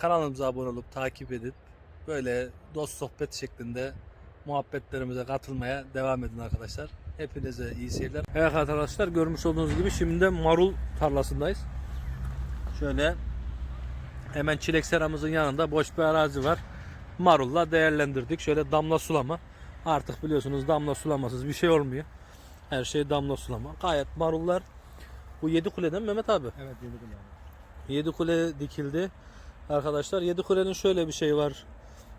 kanalımıza abone olup takip edip böyle dost sohbet şeklinde muhabbetlerimize katılmaya devam edin arkadaşlar. Hepinize iyi seyirler. Evet arkadaşlar görmüş olduğunuz gibi şimdi de marul tarlasındayız. Şöyle hemen çilek seramızın yanında boş bir arazi var. Marulla değerlendirdik. Şöyle damla sulama. Artık biliyorsunuz damla sulamasız bir şey olmuyor. Her şey damla sulama. Gayet marullar. Bu yedi kuleden Mehmet abi. Evet yedi kulağım. Yedi kule dikildi. Arkadaşlar yedi kulenin şöyle bir şey var.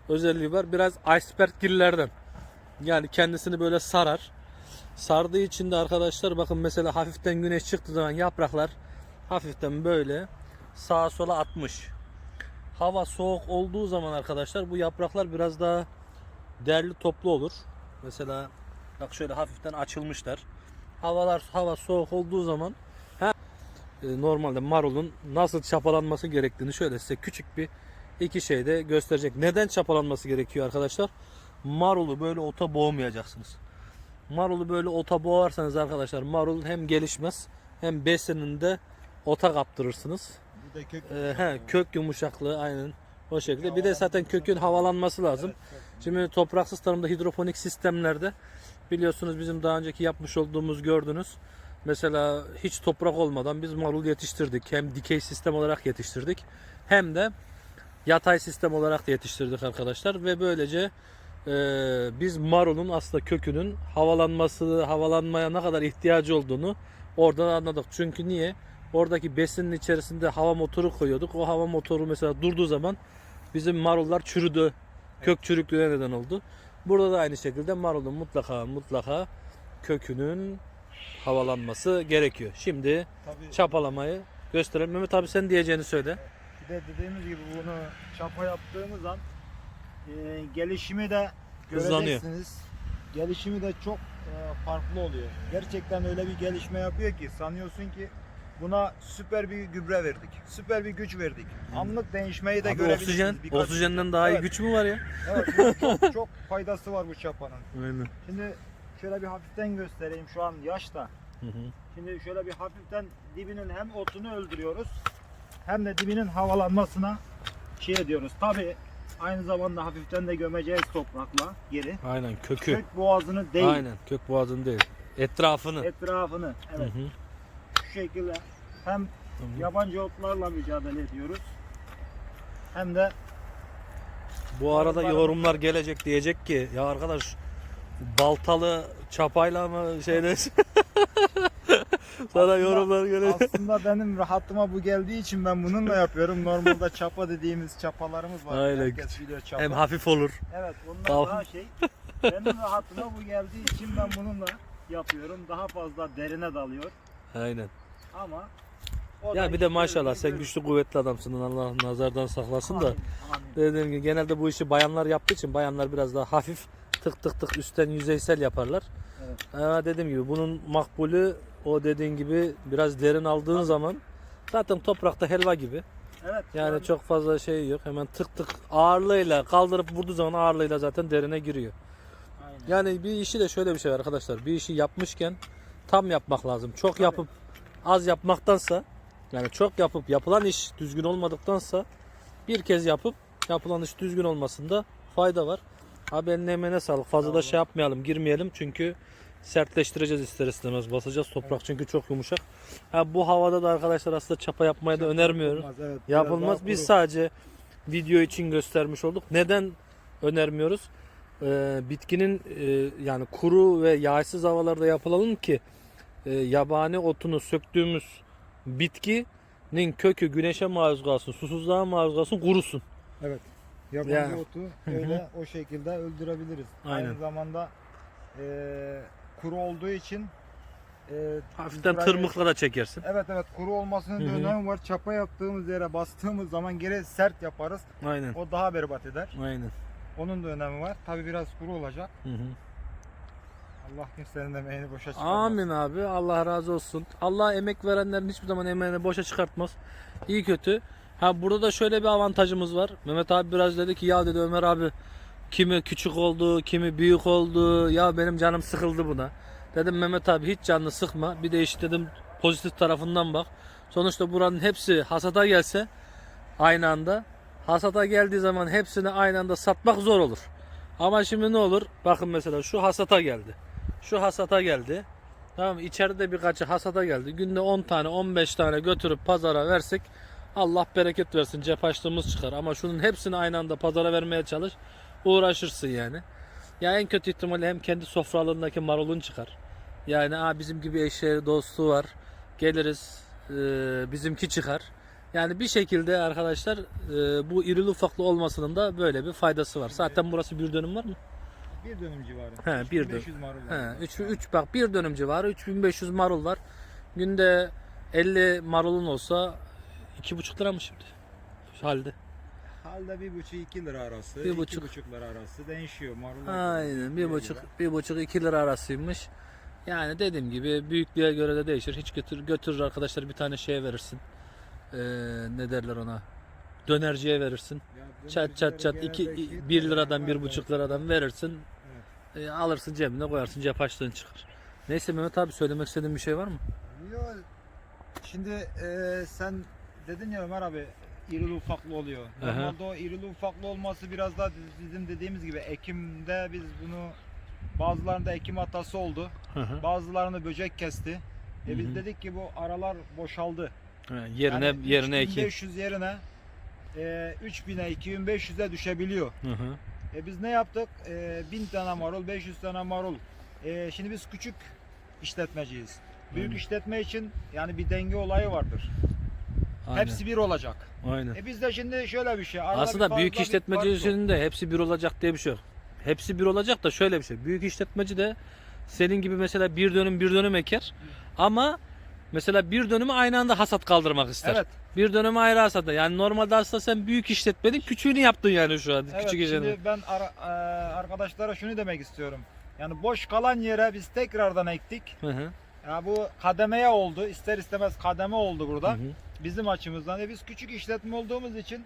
Özelliği var. Biraz iceberg gillerden. Yani kendisini böyle sarar. Sardığı için de arkadaşlar bakın mesela hafiften güneş çıktığı zaman yapraklar hafiften böyle sağa sola atmış. Hava soğuk olduğu zaman arkadaşlar bu yapraklar biraz daha derli toplu olur. Mesela bak şöyle hafiften açılmışlar. Havalar hava soğuk olduğu zaman normalde marulun nasıl çapalanması gerektiğini şöyle size küçük bir iki şeyde gösterecek. Neden çapalanması gerekiyor arkadaşlar? Marulu böyle ota boğmayacaksınız. Marulu böyle ota boğarsanız arkadaşlar marul hem gelişmez hem besininde ota kaptırırsınız. Bir de kök. Ee, he, kök yumuşaklığı aynen o şekilde. Bir de zaten kökün havalanması lazım. Şimdi topraksız tarımda hidroponik sistemlerde biliyorsunuz bizim daha önceki yapmış olduğumuz gördünüz. Mesela hiç toprak olmadan biz marul yetiştirdik. Hem dikey sistem olarak yetiştirdik hem de yatay sistem olarak da yetiştirdik arkadaşlar ve böylece e, biz marulun aslında kökünün havalanması, havalanmaya ne kadar ihtiyacı olduğunu oradan anladık. Çünkü niye? Oradaki besinin içerisinde hava motoru koyuyorduk. O hava motoru mesela durduğu zaman bizim marullar çürüdü. Kök çürüklüğüne neden oldu. Burada da aynı şekilde marulun mutlaka mutlaka kökünün havalanması gerekiyor. Şimdi Tabii. çapalamayı gösterelim. Mehmet abi sen diyeceğini söyle. Bir de dediğimiz gibi bunu çapa yaptığımız an e, gelişimi de Hızlanıyor. göreceksiniz. Gelişimi de çok e, farklı oluyor. Gerçekten öyle bir gelişme yapıyor ki sanıyorsun ki buna süper bir gübre verdik. Süper bir güç verdik. Anlık değişmeyi de Abi görebilirsiniz. oksijen, birkaç- oksijenden daha iyi Evet. güç mü var ya? Evet, çok, çok faydası var bu çapanın. Aynen. Şimdi şöyle bir hafiften göstereyim. Şu an yaş da. Hı hı. Şimdi şöyle bir hafiften dibinin hem otunu öldürüyoruz hem de dibinin havalanmasına şey ediyoruz. Tabi aynı zamanda hafiften de gömeceğiz toprakla geri. Aynen kökü. Kök boğazını değil, Aynen kök boğazını değil. Etrafını. etrafını. Hı Evet hı. şu şekilde hem yabancı otlarla mücadele ediyoruz hem de Bu arada yorumlar gelecek diyecek ki ya arkadaş baltalı çapayla mı şeyde sana yorumlar gelecek. aslında benim rahatıma bu geldiği için ben bununla yapıyorum. Normalde çapa dediğimiz çapalarımız var. Aynen. Herkes biliyor çapa. Hem hafif olur. Evet Tamam. daha şey. Benim rahatıma bu geldiği için ben bununla yapıyorum. Daha fazla derine dalıyor Aynen. ama Ya bir de maşallah sen güçlü kuvvetli adamsın. Allah nazardan saklasın da. Amin, amin. Dediğim gibi genelde bu işi bayanlar yaptığı için bayanlar biraz daha hafif tık tık tık üstten yüzeysel yaparlar. Evet. Ama dediğim gibi bunun makbulü o dediğin gibi biraz derin aldığın zaman zaten toprakta helva gibi. Evet. Yani yani çok fazla şey yok. Hemen tık tık ağırlığıyla kaldırıp vurduğu zaman ağırlığıyla zaten derine giriyor. aynen. Yani bir işi de şöyle bir şey var arkadaşlar. Bir işi yapmışken tam yapmak lazım. Çok Tabii. yapıp az yapmaktansa yani çok yapıp yapılan iş düzgün olmadıktansa bir kez yapıp yapılan iş düzgün olmasında fayda var. Abi eline emeğine sağlık. Fazla da şey yapmayalım, girmeyelim çünkü sertleştireceğiz ister istemez. Basacağız toprak çünkü çok yumuşak. Ha, bu havada da arkadaşlar aslında çapa yapmayı da önermiyorum. Yapılmaz, evet. Yapılmaz. Biz kuru. sadece video için göstermiş olduk. Neden önermiyoruz? Ee, bitkinin e, yani kuru ve yağsız havalarda yapılalım ki e, yabani otunu söktüğümüz bitkinin kökü güneşe maruz kalsın, susuzluğa maruz kalsın, kurusun. Evet. Yabancı Yani. otu öyle o şekilde öldürebiliriz. Aynen. Aynı zamanda e, kuru olduğu için e, Hafiften burayı- tırmıkla da çekersin. Evet evet kuru olmasının da hı. önemi var. Çapa yaptığımız yere bastığımız zaman geri sert yaparız. Aynen. O daha berbat eder. Aynen. Onun da önemi var. Tabi biraz kuru olacak. Hı hı. Allah kimsenin emeğini boşa çıkarmasın. Amin abi. Allah razı olsun. Allah emek verenlerin hiçbir zaman emeğini boşa çıkartmaz. İyi kötü. Ha burada da şöyle bir avantajımız var. Mehmet abi biraz dedi ki ya dedi Ömer abi kimi küçük oldu, kimi büyük oldu. Ya benim canım sıkıldı buna. Dedim Mehmet abi hiç canını sıkma. Bir de işte dedim pozitif tarafından bak. Sonuçta buranın hepsi hasata gelse aynı anda Hasata geldiği zaman hepsini aynı anda satmak zor olur. Ama şimdi ne olur? Bakın mesela şu hasata geldi. Şu hasata geldi. Tamam? İçeride birkaçı hasata geldi. Günde 10 tane 15 tane götürüp pazara versek Allah bereket versin cep açlığımız çıkar. Ama şunun hepsini aynı anda pazara vermeye çalış. Uğraşırsın yani. Ya en kötü ihtimalle hem kendi sofralığındaki marulun çıkar. Yani Aa, bizim gibi eşeği dostu var. Geliriz e, bizimki çıkar. Yani bir şekilde arkadaşlar e, bu irili ufaklı olmasının da böyle bir faydası var. Zaten burası bir dönüm var mı? Bir dönüm civarı. He, bir 3500 marul var. He, 3 3 bak bir dönüm civarı 3500 marul var. Günde 50 marulun olsa 2,5 lira mı şimdi? Şu halde. Halde bir buçuk iki lira arası, Bir iki buçuk. buçuk lira arası değişiyor. Marul Aynen bir buçuk bir buçuk iki lira arasıymış. Yani dediğim gibi büyüklüğe göre de değişir. Hiç götür götürür arkadaşlar bir tane şeye verirsin. Ee, ne derler ona? Dönerciye verirsin. Çat çat çat iki, 1 liradan bir buçuk liradan verirsin. Ee, alırsın cebine koyarsın cep açlığın çıkar. Neyse Mehmet abi söylemek istediğin bir şey var mı? Yok. Şimdi e, sen dedin ya Ömer abi irili ufaklı oluyor. Aha. Normalde o irili ufaklı olması biraz daha bizim dediğimiz gibi Ekim'de biz bunu bazılarında Ekim hatası oldu. Hı. Bazılarını böcek kesti. E biz dedik ki bu aralar boşaldı. Ha, Yerine Yani yerine ekin. 3500 yerine e, 3000'e 2500'e düşebiliyor. Hı hı. E biz ne yaptık? E, 1000 tane marul, 500 tane marul. E, şimdi biz küçük işletmeciyiz. Büyük Aynen. işletme için yani bir denge olayı vardır. Aynen. Hepsi bir olacak. Aynen. E bizde şimdi şöyle bir şey. arada bir Aslında fazla büyük bir fark de hepsi bir olacak diye bir şey yok. Hepsi bir olacak da şöyle bir şey. Büyük işletmeci de senin gibi mesela bir dönüm bir dönüm eker ama mesela bir dönümü aynı anda hasat kaldırmak ister. Evet. Bir dönümü ayrı hasat. Yani normalde aslında sen büyük işletmenin küçüğünü yaptın yani şu an. Evet, Küçük işletme. şimdi ben ara- e, arkadaşlara şunu demek istiyorum. Yani boş kalan yere biz tekrardan ektik. Hı hı. Ya bu kademeye oldu. İster istemez kademe oldu burada. Hı hı. Bizim açımızdan. E biz küçük işletme olduğumuz için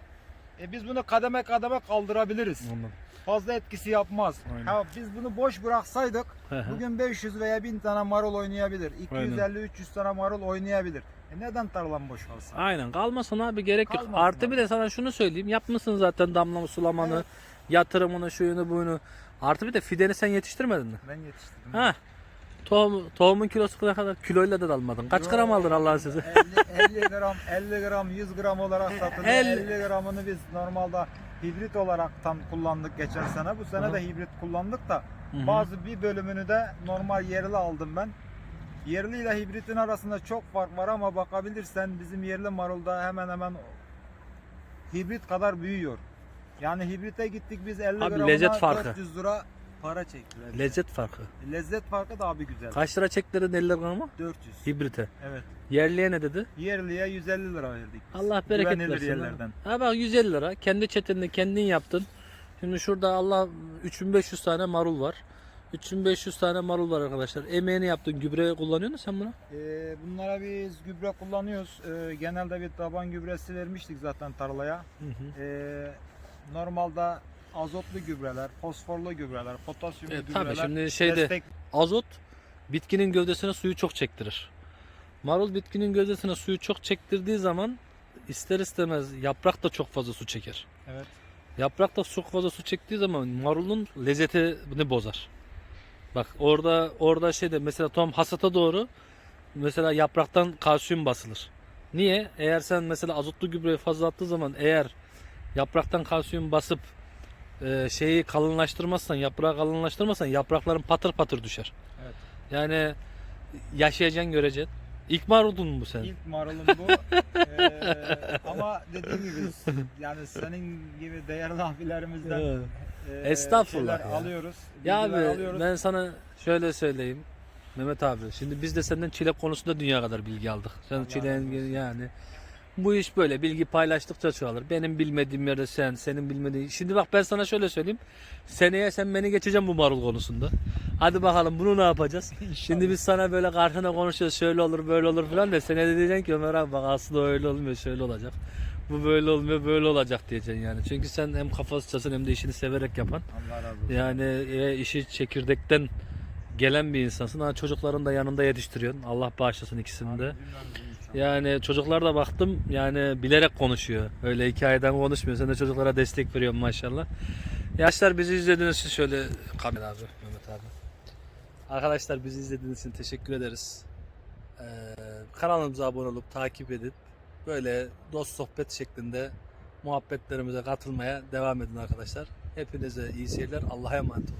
e biz bunu kademe kademe kaldırabiliriz. Anladım. Fazla etkisi yapmaz. Aynen. Ha, biz bunu boş bıraksaydık Hı hı. bugün 500 veya 1000 tane marul oynayabilir. Aynen. 250-300 tane marul oynayabilir. E neden tarlam boş kalsın? Aynen kalmasın abi gerek yok. Kalmasın Artı bir abi. de sana şunu söyleyeyim. Yapmışsın zaten damlama sulamanı, Evet. yatırımını, şuyunu buyunu. Artı bir de fideni sen yetiştirmedin mi? Ben yetiştirdim. Ha. Tohum, tohumun kilosu ne kadar? Kiloyla da almadın. Kaç Yo, gram aldın Allah'ın sizi? 50, 50 gram, 50 gram, 100 gram olarak satılıyor. El- 50 gramını biz normalde hibrit olaraktan kullandık geçen sene. Bu sene Hı. de hibrit kullandık da Hı hı. bazı bir bölümünü de normal yerli aldım ben. Yerli ile hibritin arasında çok fark var ama bakabilirsen bizim yerli marulda hemen hemen hibrit kadar büyüyor. Yani hibrite gittik biz 50 Abi gramına lezzet farkı. 400 lira para çektiler. Lezzet farkı. Lezzet farkı da abi güzel. Kaç lira çektirin 50 gramı? 400. Hibrite. Evet. Yerliye ne dedi? Yerliye 150 lira verdik. biz. Allah bereket Güvenilir versin. yerlerden. Ha bak 150 lira. Kendi çetinini kendin yaptın. Şimdi şurada Allah 3500 tane marul var. 3500 tane marul var arkadaşlar. Emeğini yaptın. Gübre kullanıyor musun sen bunu? Ee, bunlara biz gübre kullanıyoruz. Ee, genelde bir taban gübresi vermiştik zaten tarlaya. Hı hı. Ee, normalde azotlu gübreler, fosforlu gübreler, potasyumlu Evet, gübreler. tabii şimdi şeyde destek azot bitkinin gövdesine suyu çok çektirir. Marul bitkinin gövdesine suyu çok çektirdiği zaman ister istemez yaprak da çok fazla su çeker. Evet. Yaprak da çok fazla su çektiği zaman marulun lezzetini bozar. Bak orada orada şeyde mesela tam hasata doğru mesela yapraktan kalsiyum basılır. Niye? Eğer sen mesela azotlu gübreyi fazla attığı zaman eğer yapraktan kalsiyum basıp e, şeyi kalınlaştırmazsan, yaprağı kalınlaştırmazsan yaprakların patır patır düşer. Evet. Yani yaşayacaksın göreceksin. İlk marulun mu bu sen? İlk marulum bu. Ee, ama dediğim gibi yani senin gibi değerli abilerimizden Evet. e, Estağfurullah ya. alıyoruz. Ya abi alıyoruz. ben sana şöyle söyleyeyim. Mehmet abi şimdi biz de senden çilek konusunda dünya kadar bilgi aldık. Sen Allah çileğin yani bu iş böyle bilgi paylaştıkça çoğalır. Benim bilmediğim yerde sen, senin bilmediğin. Şimdi bak ben sana şöyle söyleyeyim. Seneye sen beni geçeceğim bu marul konusunda. Hadi bakalım bunu ne yapacağız? Şimdi biz sana böyle karşına konuşuyoruz. Şöyle olur, böyle olur falan da seneye de diyeceksin ki Ömer abi bak aslında öyle olmuyor, şöyle olacak. Bu böyle olmuyor, böyle olacak diyeceksin yani. Çünkü sen hem kafası hem de işini severek yapan. Allah razı olsun. Yani e, işi çekirdekten gelen bir insansın. Ha, çocukların da yanında yetiştiriyorsun. Allah bağışlasın ikisini de. Abi. Yani çocuklar da baktım yani bilerek konuşuyor. Öyle hikayeden konuşmuyor. Sen de çocuklara destek veriyorsun maşallah. Yaşlar bizi izlediğiniz için şöyle kamera abi Mehmet abi. Arkadaşlar bizi izlediğiniz için teşekkür ederiz. Ee, kanalımıza abone olup takip edin. Böyle dost sohbet şeklinde muhabbetlerimize katılmaya devam edin arkadaşlar. Hepinize iyi seyirler. Allah'a emanet olun.